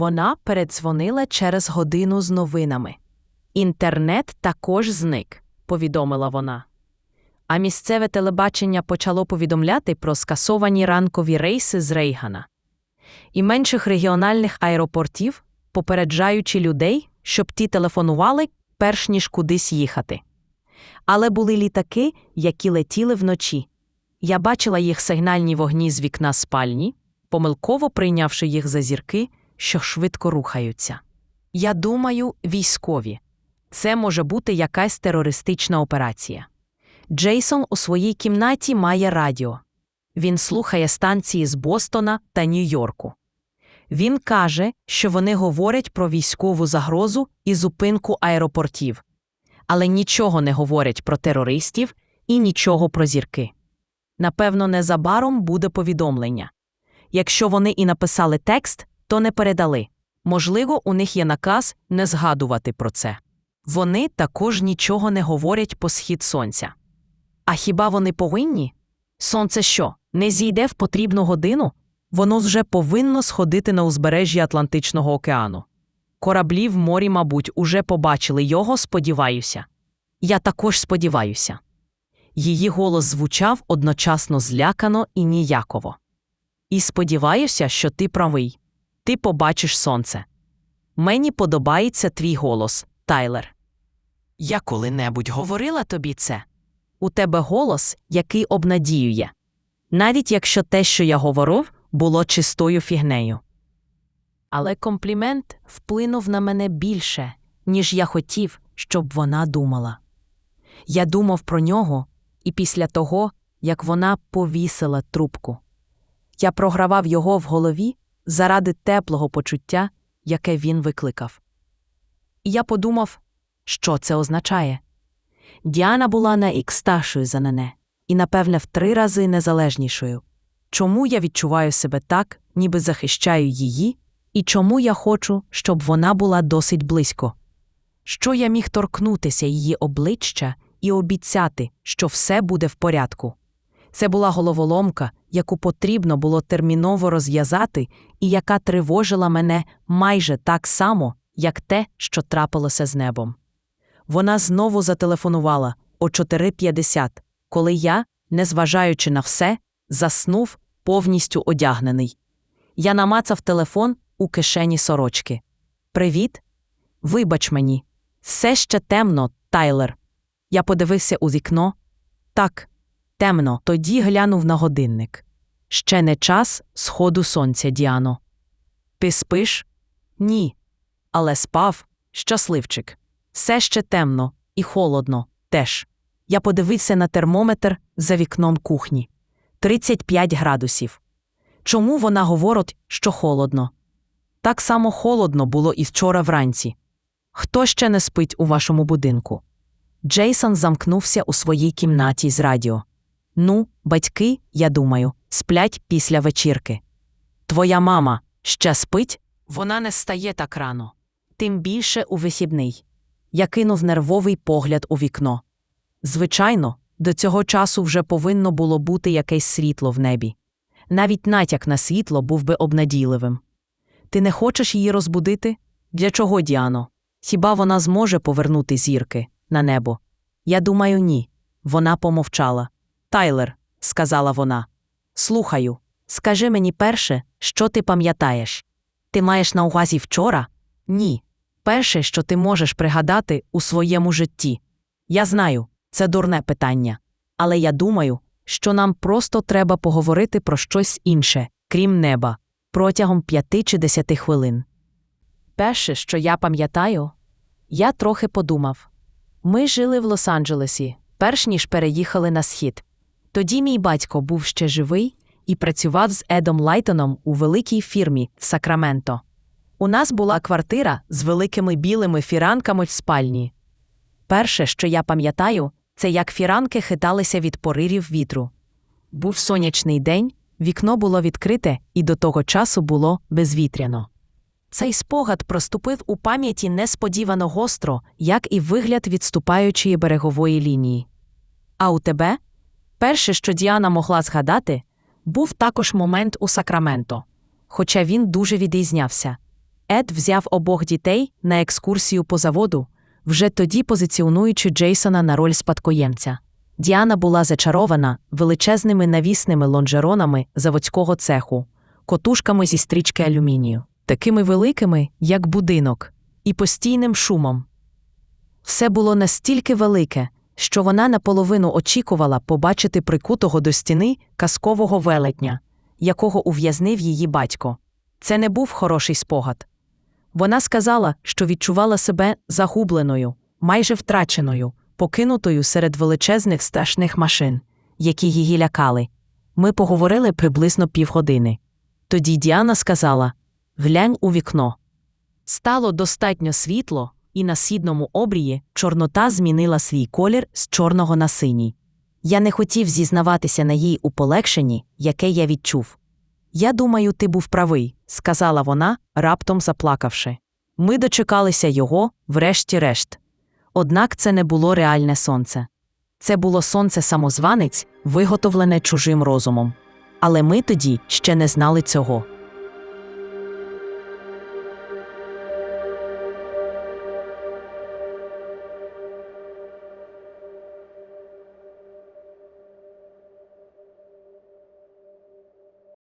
Вона передзвонила через годину з новинами. Інтернет також зник, повідомила вона. А місцеве телебачення почало повідомляти про скасовані ранкові рейси з Рейгана і менших регіональних аеропортів, попереджаючи людей, щоб ті телефонували, перш ніж кудись їхати. Але були літаки, які летіли вночі. Я бачила їх сигнальні вогні з вікна спальні, помилково прийнявши їх за зірки, що швидко рухаються. Я думаю, військові. Це може бути якась терористична операція. Джейсон у своїй кімнаті має радіо. Він слухає станції з Бостона та Нью-Йорку. Він каже, що вони говорять про військову загрозу і зупинку аеропортів, але нічого не говорять про терористів і нічого про зірки. Напевно, незабаром буде повідомлення. Якщо вони і написали текст, то не передали. Можливо, у них є наказ не згадувати про це. Вони також нічого не говорять по схід сонця. А хіба вони повинні? Сонце що, не зійде в потрібну годину? Воно вже повинно сходити на узбережжі Атлантичного океану. Кораблі в морі, мабуть, уже побачили його, сподіваюся. Я також сподіваюся. Її голос звучав одночасно злякано і ніяково. І сподіваюся, що ти правий. Ти побачиш сонце. Мені подобається твій голос, Тайлер. Я коли-небудь говорила тобі це. У тебе голос, який обнадіює, навіть якщо те, що я говорив, було чистою фігнею. Але комплімент вплинув на мене більше, ніж я хотів, щоб вона думала. Я думав про нього і після того, як вона повісила трубку. Я програвав його в голові заради теплого почуття, яке він викликав. І я подумав, що це означає. Діана була на старшою за мене, і, напевне, в три рази незалежнішою. Чому я відчуваю себе так, ніби захищаю її, і чому я хочу, щоб вона була досить близько? Що я міг торкнутися її обличчя і обіцяти, що все буде в порядку? Це була головоломка, яку потрібно було терміново розв'язати, і яка тривожила мене майже так само, як те, що трапилося з небом. Вона знову зателефонувала о 4.50, коли я, незважаючи на все, заснув повністю одягнений. Я намацав телефон у кишені сорочки. Привіт. Вибач мені. Все ще темно, Тайлер. Я подивився у вікно. Так, темно, тоді глянув на годинник. Ще не час сходу сонця, Діано. Ти спиш? Ні. Але спав, щасливчик. Все ще темно і холодно теж. Я подивився на термометр за вікном кухні 35 градусів. Чому вона говорить, що холодно? Так само холодно було і вчора вранці. Хто ще не спить у вашому будинку? Джейсон замкнувся у своїй кімнаті з радіо. Ну, батьки, я думаю, сплять після вечірки. Твоя мама ще спить? Вона не стає так рано. Тим більше у вихідний. Я кинув нервовий погляд у вікно. Звичайно, до цього часу вже повинно було бути якесь світло в небі. Навіть натяк на світло був би обнадійливим. Ти не хочеш її розбудити? Для чого, Діано? Хіба вона зможе повернути зірки на небо? Я думаю, ні. Вона помовчала. Тайлер, сказала вона. Слухаю, скажи мені перше, що ти пам'ятаєш? Ти маєш на увазі вчора? Ні. Перше, що ти можеш пригадати у своєму житті. Я знаю, це дурне питання. Але я думаю, що нам просто треба поговорити про щось інше, крім неба, протягом п'яти чи десяти хвилин. Перше, що я пам'ятаю, я трохи подумав ми жили в Лос-Анджелесі, перш ніж переїхали на схід. Тоді мій батько був ще живий і працював з Едом Лайтоном у великій фірмі Сакраменто. У нас була квартира з великими білими фіранками в спальні. Перше, що я пам'ятаю, це як фіранки хиталися від поривів вітру. Був сонячний день, вікно було відкрите, і до того часу було безвітряно. Цей спогад проступив у пам'яті несподівано гостро, як і вигляд відступаючої берегової лінії. А у тебе? Перше, що Діана могла згадати, був також момент у Сакраменто, хоча він дуже відрізнявся. Ед взяв обох дітей на екскурсію по заводу, вже тоді позиціонуючи Джейсона на роль спадкоємця. Діана була зачарована величезними навісними лонжеронами заводського цеху, котушками зі стрічки алюмінію, такими великими, як будинок, і постійним шумом. Все було настільки велике, що вона наполовину очікувала побачити прикутого до стіни казкового велетня, якого ув'язнив її батько. Це не був хороший спогад. Вона сказала, що відчувала себе загубленою, майже втраченою, покинутою серед величезних страшних машин, які її лякали. Ми поговорили приблизно півгодини. Тоді Діана сказала: Глянь у вікно. Стало достатньо світло, і на східному обрії чорнота змінила свій колір з чорного на синій. Я не хотів зізнаватися на їй у полегшенні, яке я відчув. Я думаю, ти був правий, сказала вона, раптом заплакавши. Ми дочекалися його, врешті-решт. Однак це не було реальне сонце. Це було сонце самозванець, виготовлене чужим розумом. Але ми тоді ще не знали цього.